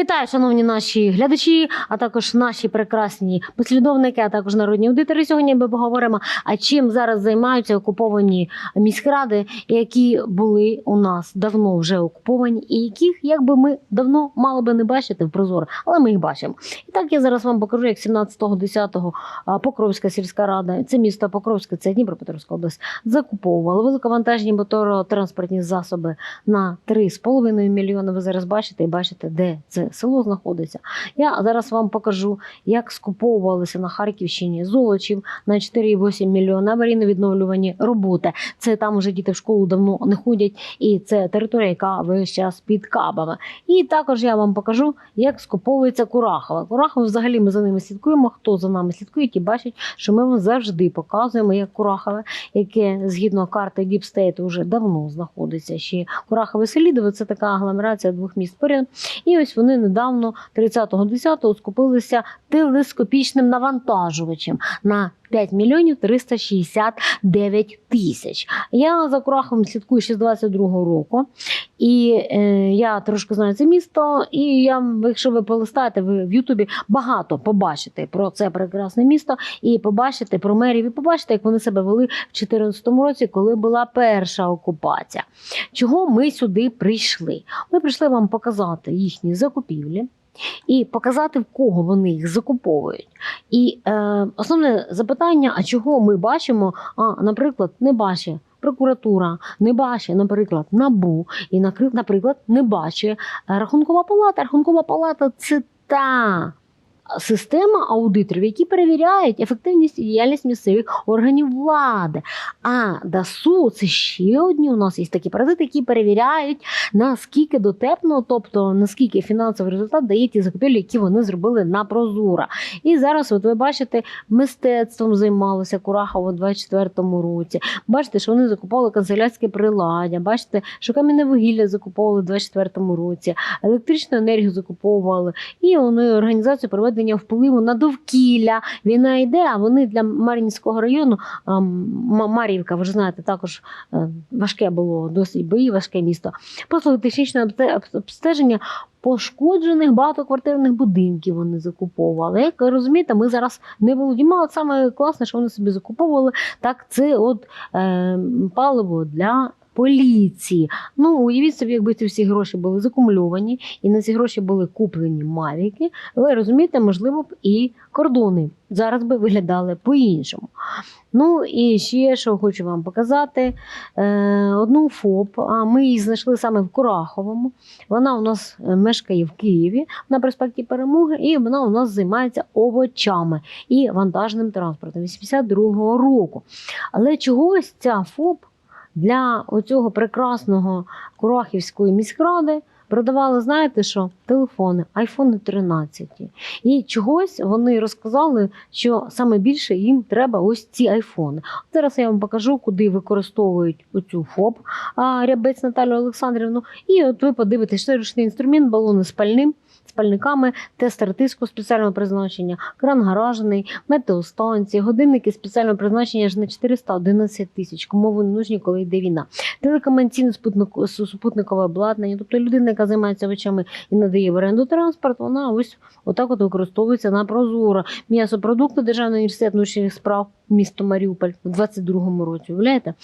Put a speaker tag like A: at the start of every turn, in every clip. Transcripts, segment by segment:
A: Вітаю, шановні наші глядачі, а також наші прекрасні послідовники, а також народні аудитори. Сьогодні ми поговоримо, а чим зараз займаються окуповані міськради, які були у нас давно вже окуповані, і яких якби ми давно мали би не бачити в прозоро, але ми їх бачимо. І так я зараз вам покажу, як 17.10 а, Покровська сільська рада, це місто Покровське, це Дніпропетровська область, закуповувала великовантажні моторотранспортні засоби на 3,5 мільйони. Ви зараз бачите і бачите, де це село знаходиться. Я зараз вам покажу, як скуповувалися на Харківщині золочів на 4,8 мільйона аварійно-відновлювані роботи. Це там уже діти в школу давно не ходять, і це територія, яка весь час під кабами. І також я вам покажу, як скуповується Курахова. Курахова взагалі ми за ними слідкуємо. Хто за нами слідкує, ті бачать, що ми вам завжди показуємо, як Курахове, яке згідно карти State вже давно знаходиться ще Курахове Селідове. Це така агломерація двох міст поряд. І ось вони недавно, 30.10, скупилися телескопічним навантажувачем на 5 мільйонів 369 тисяч. Я за Кураховим слідкую ще з 22-го року. І е, я трошки знаю це місто. І я, якщо ви полистаєте, ви в Ютубі багато побачите про це прекрасне місто, і побачите про мерів, і побачите, як вони себе вели в 2014 році, коли була перша окупація. Чого ми сюди прийшли? Ми прийшли вам показати їхні закупівлі. І показати, в кого вони їх закуповують. І е, основне запитання: а чого ми бачимо? А, наприклад, не бачить прокуратура, не бачить, наприклад, набу, і наприклад, не бачить е, рахункова палата. Рахункова палата це та система аудиторів, які перевіряють ефективність і діяльність місцевих органів влади. А ДАСУ це ще одні у нас є такі паразити, які перевіряють наскільки дотепно, тобто наскільки фінансовий результат дає ті закупівлі, які вони зробили на Прозура. І зараз, от ви бачите, мистецтвом займалося Курахова у 24-му році. Бачите, що вони закуповували канцелярське приладдя. Бачите, що кам'яне вугілля закуповували у 24-му році, електричну енергію закуповували, і вони організацію проведення впливу на довкілля. Війна йде, а вони для Мар'їнського району, Мар'ївка, ви ж знаєте, також е, важке було досить бої, важке місто. Послуги технічного обстеження пошкоджених багатоквартирних будинків вони закуповували. Як розумієте, ми зараз не володіємо. От саме класне, що вони собі закуповували, так це от е, паливо для. Поліції. Ну, уявіть собі, якби ці всі гроші були закумульовані, і на ці гроші були куплені мавіки, ви розумієте, можливо б і кордони зараз би виглядали по-іншому. Ну і ще що хочу вам показати: е, одну ФОП, а ми її знайшли саме в Кураховому. Вона у нас е, мешкає в Києві на проспекті Перемоги, і вона у нас займається овочами і вантажним транспортом 82-го року. Але чогось ця ФОП для оцього прекрасного Курахівської міськради продавали, знаєте що? Телефони, айфони 13. І чогось вони розказали, що саме більше їм треба ось ці айфони. Зараз я вам покажу, куди використовують оцю ФОП рябець Наталю Олександрівну. І от ви подивитесь, що ручний інструмент, балони з пальним. Спальниками, тестер тиску спеціального призначення, кран гаражний, метеостанції, годинники спеціального призначення аж на 411 тисяч. Кому вони нужні, коли йде війна. Телекомунікаційне спутник- супутникове обладнання. Тобто людина, яка займається овочами і надає в оренду транспорт, вона ось отак от використовується на прозоро. М'ясопродукти Державний університет внутрішніх справ місто Маріуполь у 22-му році. Уявляєте?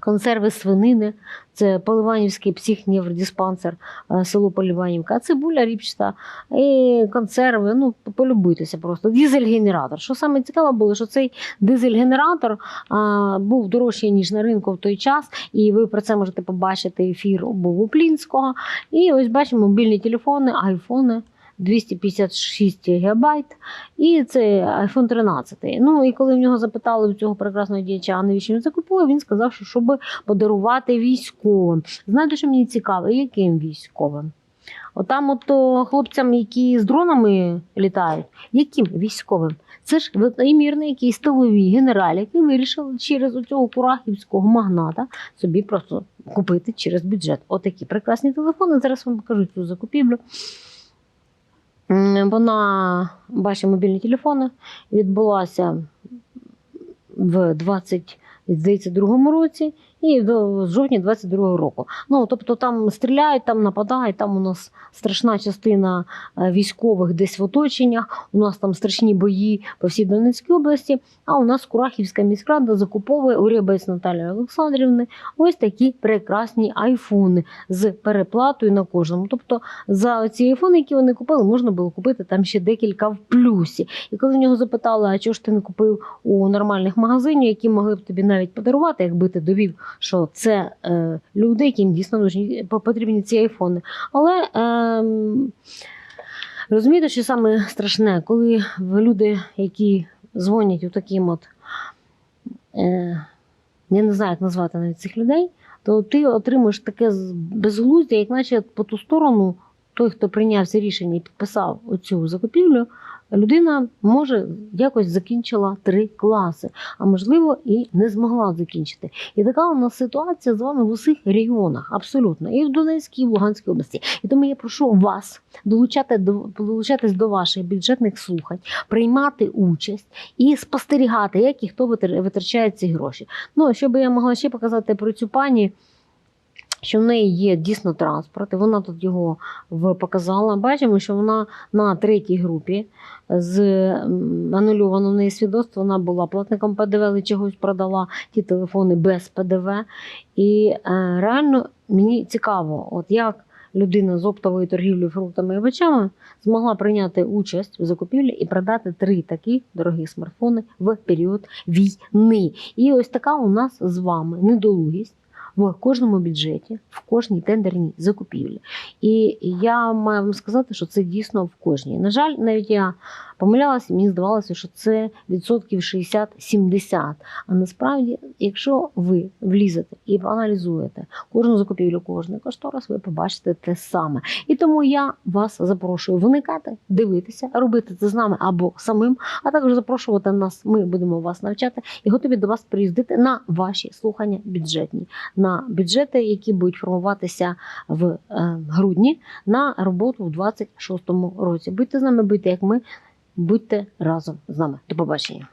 A: Консерви свинини, це Поливанівський психневродиспансер, е, село Поливанівка, цибуля ріпчата, і консерви. Ну, полюбуйтеся просто. Дизель-генератор. Що саме цікаве було, що цей дизель-генератор а, був дорожчий, ніж на ринку в той час, і ви про це можете побачити. Ефір у Плінського. І ось бачимо мобільні телефони, айфони. 256 гігабайт, і це iPhone 13. Ну і коли в нього запитали у цього прекрасного діяча, а навіщо він закупує, він сказав, що щоб подарувати військовим. Знаєте, що мені цікаво, яким військовим? Отам, от о, хлопцям, які з дронами літають, яким військовим? Це ж ймірний якийсь тиловий генерал, який вирішив через оцього курахівського магната собі просто купити через бюджет. Отакі прекрасні телефони. Зараз вам покажу цю закупівлю. Вона, бачить мобільні телефони, відбулася в 20, здається, другому році. І до жовтня 22-го року. Ну тобто там стріляють, там нападають. Там у нас страшна частина е, військових десь в оточеннях. У нас там страшні бої по всій Донецькій області. А у нас Курахівська міськрада закуповує у Рябець Наталії Олександрівни ось такі прекрасні айфони з переплатою на кожному. Тобто за ці айфони, які вони купили, можна було купити там ще декілька в плюсі. І коли в нього запитали, а чого ж ти не купив у нормальних магазинів, які могли б тобі навіть подарувати, якби ти довів, що це е, люди, яким дійсно нужні, потрібні ці айфони. Але е, розумієте, що саме страшне, коли люди, які дзвонять у таким от. Е, я не знаю, як назвати навіть цих людей, то ти отримуєш таке безглуздя, як наче по ту сторону той, хто прийняв це рішення і підписав оцю закупівлю, людина може якось закінчила три класи, а можливо і не змогла закінчити. І така у нас ситуація з вами в усіх регіонах, абсолютно, і в Донецькій, і в Луганській області. І тому я прошу вас долучати до долучатись до ваших бюджетних слухань, приймати участь і спостерігати, як і хто витр- витрачає ці гроші. Ну, щоб я могла ще показати про цю пані, що в неї є дійсно транспорт, і вона тут його показала. Бачимо, що вона на третій групі з анульовано в неї свідоцтво. Вона була платником ПДВ, але чогось продала ті телефони без ПДВ. І е, реально мені цікаво, от як людина з оптової торгівлі фруктами і овочами змогла прийняти участь у закупівлі і продати три такі дорогі смартфони в період війни. І ось така у нас з вами недолугість. В кожному бюджеті, в кожній тендерній закупівлі. І я маю вам сказати, що це дійсно в кожній. На жаль, навіть я помилялася, мені здавалося, що це відсотків 60-70. А насправді, якщо ви влізете і аналізуєте кожну закупівлю, кожний кошторис, ви побачите те саме. І тому я вас запрошую виникати, дивитися, робити це з нами або самим, а також запрошувати нас. Ми будемо вас навчати і готові до вас приїздити на ваші слухання бюджетні, на бюджети, які будуть формуватися в е, грудні на роботу в 26-му році. Будьте з нами, будьте як ми, будьте разом з нами. До побачення.